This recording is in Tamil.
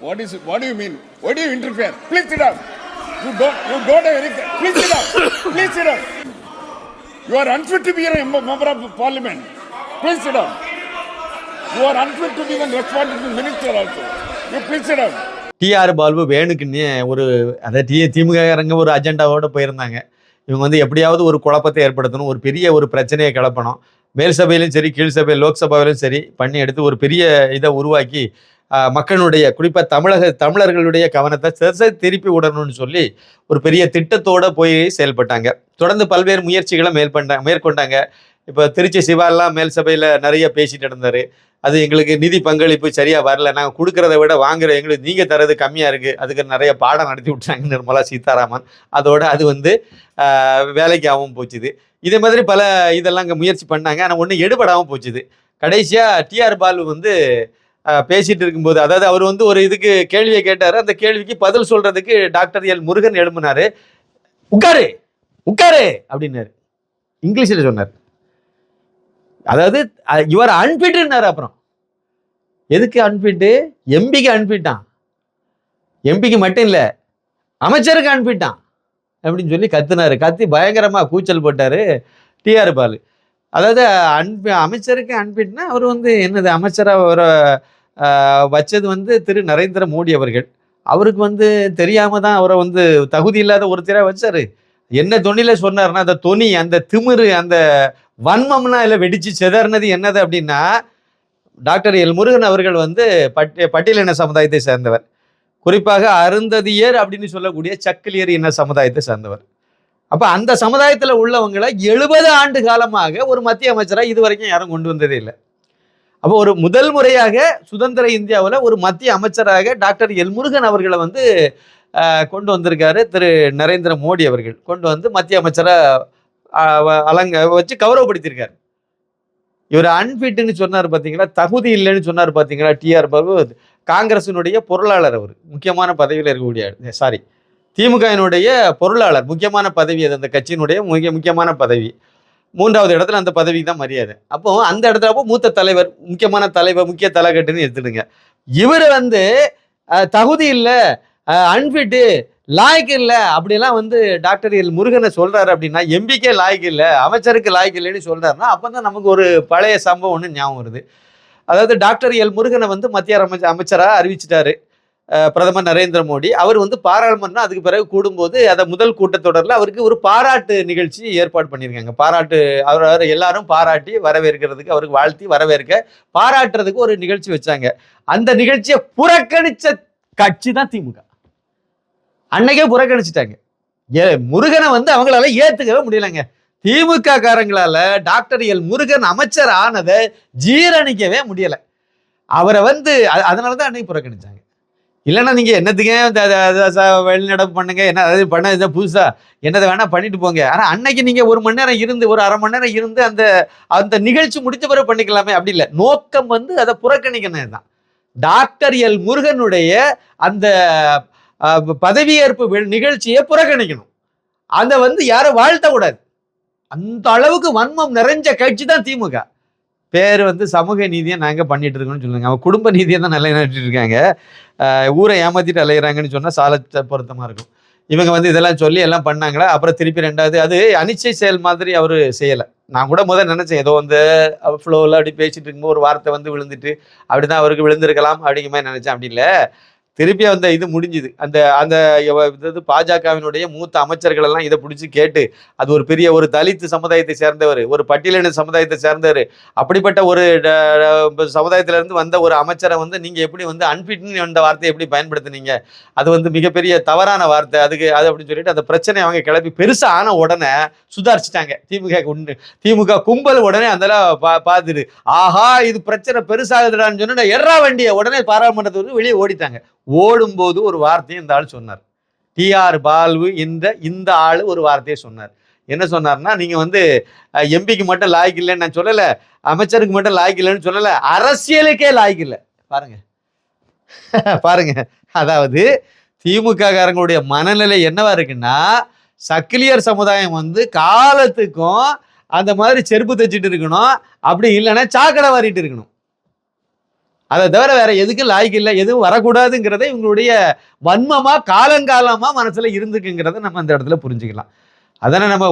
What is it? What do you mean? What do you interfere? Please sit down. You don't. You don't have any. Please sit down. Please sit down. You are unfit to be a mem- member of parliament. Please sit down. You are unfit to be the responsible minister also. You please sit down. TR Baalu வேணுக்குன்னே ஒரு அதை டி திமுககாரங்க ஒரு அஜெண்டாவோட போயிருந்தாங்க இவங்க வந்து எப்படியாவது ஒரு குழப்பத்தை ஏற்படுத்தணும் ஒரு பெரிய ஒரு பிரச்சனையை கிளப்பணும் மேல் சபையிலும் சரி கீழ் சபை லோக்சபாவிலும் சரி பண்ணி எடுத்து ஒரு பெரிய இதை உருவாக்கி ஆஹ், மக்களுடைய குறிப்பாக தமிழக தமிழர்களுடைய கவனத்தை திசை திருப்பி விடணும்னு சொல்லி ஒரு பெரிய திட்டத்தோட போய் செயல்பட்டாங்க. தொடர்ந்து பல்வேறு முயற்சிகளை மேற்கொண்டாங்க மேற்கொண்டாங்க. இப்போ திருச்சி சிவாலாம் மேல் சபையில் நிறைய பேசிட்டு இருந்தார். அது எங்களுக்கு நிதி பங்களிப்பு சரியாக வரல. நாங்கள் கொடுக்கறத விட வாங்குற எங்களுக்கு நீங்கள் தரது கம்மியாக இருக்குது அதுக்கு நிறைய பாடம் நடத்தி விட்டாங்க நிர்மலா சீதாராமன். அதோட அது வந்து வேலைக்காகவும் வேலைக்கு போச்சுது. இதே மாதிரி பல இதெல்லாம் அங்கே முயற்சி பண்ணாங்க. ஆனால் ஒன்றும் எடுபடாமல் போச்சுது. கடைசியாக டிஆர் பாலு வந்து பேசிட்டு இருக்கும்போது அதாவது அவர் வந்து ஒரு இதுக்கு கேள்வியை கேட்டார். அந்த கேள்விக்கு பதில் சொல்றதுக்கு டாக்டர் எல் முருகன் எழும்பினாரு. உட்காரு உட்காரு அப்படின்னாரு. இங்கிலீஷில் சொன்னார். அதாவது இவர் அன்பிட்டுனாரு அப்புறம். எதுக்கு அன்பிட்டு எம்பிக்கு அன்பிட்டான் எம்பிக்கு மட்டும் இல்லை அமைச்சருக்கு அன்பிட்டான் அப்படின்னு சொல்லி கத்துனாரு. கத்தி பயங்கரமாக கூச்சல் போட்டார் டிஆர் பாலு. அதாவது அன்பு அமைச்சருக்கு அன்பிட்னா அவர் வந்து என்னது அமைச்சராக ஒரு வச்சது வந்து திரு நரேந்திர மோடி அவர்கள். அவருக்கு வந்து தெரியாமல் தான் அவரை வந்து தகுதி இல்லாத ஒருத்தராக வச்சார். என்ன தொனியில் சொன்னார்னா அந்த தொனி அந்த திமிரு அந்த வன்மம்னா இல்லை வெடித்து செதறினது என்னது அப்படின்னா டாக்டர் எல் முருகன் அவர்கள் வந்து பட்டி பட்டியலின சமுதாயத்தை சேர்ந்தவர். குறிப்பாக அருந்ததியர் அப்படின்னு சொல்லக்கூடிய சக்கிலியர் இன சமுதாயத்தை சேர்ந்தவர். அப்போ அந்த சமுதாயத்தில் உள்ளவங்களை எழுபது ஆண்டு காலமாக ஒரு மத்திய அமைச்சராக இது வரைக்கும் யாரும் கொண்டு வந்ததே இல்லை. அப்போ ஒரு முதல் முறையாக சுதந்திர இந்தியாவில் ஒரு மத்திய அமைச்சராக டாக்டர் எல் முருகன் அவர்களை வந்து கொண்டு வந்திருக்காரு. திரு நரேந்திர மோடி அவர்கள் கொண்டு வந்து மத்திய அமைச்சராக அலங்க வச்சு கௌரவப்படுத்தியிருக்காரு. இவர் அன்ஃபிட்னு சொன்னார் பார்த்தீங்களா தகுதி இல்லைன்னு சொன்னார் பார்த்தீங்களா டிஆர் பாபு. காங்கிரசினுடைய பொருளாளர் அவர். முக்கியமான பதவியில் இருக்கக்கூடிய சாரி திமுகவினுடைய பொருளாளர் முக்கியமான பதவி அது அந்த கட்சியினுடைய முக்கிய முக்கியமான பதவி. மூன்றாவது இடத்துல அந்த பதவிக்கு தான் மரியாதை. அப்போ அந்த இடத்துல அப்போ மூத்த தலைவர் முக்கியமான தலைவர் முக்கிய தலைகட்டுன்னு எடுத்துடுங்க. இவர் வந்து தகுதி இல்லை அன்ஃபிட்டு லாய்க்கு இல்லை அப்படிலாம் வந்து டாக்டர் எல் முருகனை சொல்கிறாரு அப்படின்னா எம்பிக்கே லாய்க்கு இல்லை அமைச்சருக்கு லாய்க்கு இல்லைன்னு சொல்கிறாருன்னா அப்போ தான் நமக்கு ஒரு பழைய சம்பவம் ஒன்று ஞாபகம் வருது. அதாவது டாக்டர் எல் முருகனை வந்து மத்திய அமைச்ச அமைச்சராக அறிவிச்சிட்டாரு. பிரதமர் நரேந்திர மோடி. அவர் வந்து பாராளுமன்றம் அதுக்கு பிறகு கூடும்போது அதை முதல் கூட்டத்தொடரில் அவருக்கு ஒரு பாராட்டு நிகழ்ச்சி ஏற்பாடு பண்ணியிருக்காங்க. பாராட்டு அவர் அவர் எல்லாரும் பாராட்டி வரவேற்கிறதுக்கு அவருக்கு வாழ்த்தி வரவேற்க பாராட்டுறதுக்கு ஒரு நிகழ்ச்சி வச்சாங்க. அந்த நிகழ்ச்சியை புறக்கணித்த கட்சி தான் திமுக. அன்னைக்கே புறக்கணிச்சிட்டாங்க. ஏ முருகனை வந்து அவங்களால ஏற்றுக்கவே முடியலைங்க. திமுக காரங்களால டாக்டர் எல் முருகன் அமைச்சர் ஆனதை ஜீரணிக்கவே முடியலை. அவரை வந்து அதனால தான் அன்னைக்கு புறக்கணிச்சாங்க. இல்லைன்னா நீங்கள் என்னத்துக்கே இந்த- வெளிநடப்பு பண்ணுங்க? என்ன அதாவது பண்ண இதை புதுசாக என்னதை வேணால் பண்ணிட்டு போங்க. ஆனால் அன்னைக்கு நீங்கள் ஒரு மணி நேரம் இருந்து ஒரு அரை மணி நேரம் இருந்து அந்த அந்த நிகழ்ச்சி முடிச்ச பிறகு பண்ணிக்கலாமே. அப்படி இல்லை. நோக்கம் வந்து அதை புறக்கணிக்கணும் தான் டாக்டர் எல் முருகனுடைய அந்த பதவியேற்பு வி- நிகழ்ச்சியை புறக்கணிக்கணும். அதை வந்து யாரும் வாழ்த்தக்கூடாது. அந்த அளவுக்கு வன்மம் நிறைஞ்ச கட்சி தான் திமுக. பேர் வந்து சமூக நீதியை நாங்கள் பண்ணிட்டு இருக்கோம்னு சொல்லுங்க. அவன் குடும்ப நீதியை தான் நிலைநாட்டிட்டு இருக்காங்க. ஊரை ஏமாத்திட்டு அலையிறாங்கன்னு சொன்னால் சால பொருத்தமாக இருக்கும். இவங்க வந்து இதெல்லாம் சொல்லி எல்லாம் பண்ணாங்களா? அப்புறம் திருப்பி ரெண்டாவது அது அனிச்சை செயல் மாதிரி அவர் செய்யலை. நான் கூட முதல் நினச்சேன் ஏதோ வந்து ஃப்ளோவில் அப்படி பேசிட்டு இருக்கும்போது ஒரு வார்த்தை வந்து விழுந்துட்டு அப்படி தான் அவருக்கு விழுந்திருக்கலாம் அப்படிங்கிற மாதிரி நினச்சேன். அப்படி இல்லை. திருப்பி அந்த இது முடிஞ்சுது. அந்த அந்த இது பாஜகவினுடைய மூத்த அமைச்சர்கள் எல்லாம் இதை பிடிச்சி கேட்டு அது ஒரு பெரிய ஒரு தலித்து சமுதாயத்தை சேர்ந்தவர் ஒரு பட்டியலின சமுதாயத்தை சேர்ந்தவர் அப்படிப்பட்ட ஒரு சமுதாயத்திலிருந்து சமுதாயத்துல இருந்து வந்த ஒரு அமைச்சரை வந்து நீங்கள் எப்படி வந்து அன்பிட்னு என்ற வார்த்தையை எப்படி பயன்படுத்துனீங்க? அது வந்து மிகப்பெரிய தவறான வார்த்தை. அதுக்கு அது அப்படின்னு சொல்லிட்டு அந்த பிரச்சனை அவங்க கிளப்பி பெருசாக ஆன உடனே சுதாரிச்சிட்டாங்க. திமுக உண்டு திமுக கும்பல் உடனே அதெல்லாம் பா பார்த்துட்டு ஆஹா இது பிரச்சனை பெருசாகுதுடான்னு சொன்னா எர்ரா வண்டியை உடனே பாராளுமன்றத்தை வெளியே ஓடிட்டாங்க. ஓடும்போது ஒரு வார்த்தையை இந்த ஆள் சொன்னார். டிஆர் பால்வு என்ற இந்த ஆள் ஒரு வார்த்தையை சொன்னார். என்ன சொன்னார்னா நீங்கள் வந்து எம்பிக்கு மட்டும் லாய்க்கு இல்லைன்னு நான் சொல்லலை அமைச்சருக்கு மட்டும் லாய்க்கு இல்லைன்னு சொல்லலை அரசியலுக்கே லாய்க்கு இல்லை. பாருங்க. பாருங்க. அதாவது திமுக காரங்களுடைய மனநிலை என்னவா இருக்குன்னா சக்கிலியர் சமுதாயம் வந்து காலத்துக்கும் அந்த மாதிரி செருப்பு தைச்சிட்டு இருக்கணும் அப்படி இல்லைன்னா சாக்கடை வாரிட்டு இருக்கணும். அதை தவிர வேற எதுக்கும் லாய்க்கு இல்லை எதுவும் வரக்கூடாதுங்கிறத இவங்களுடைய வன்மமா காலங்காலமா மனசுல இருந்துக்குங்கிறத நம்ம அந்த இடத்துல புரிஞ்சுக்கலாம். அதனை நம்ம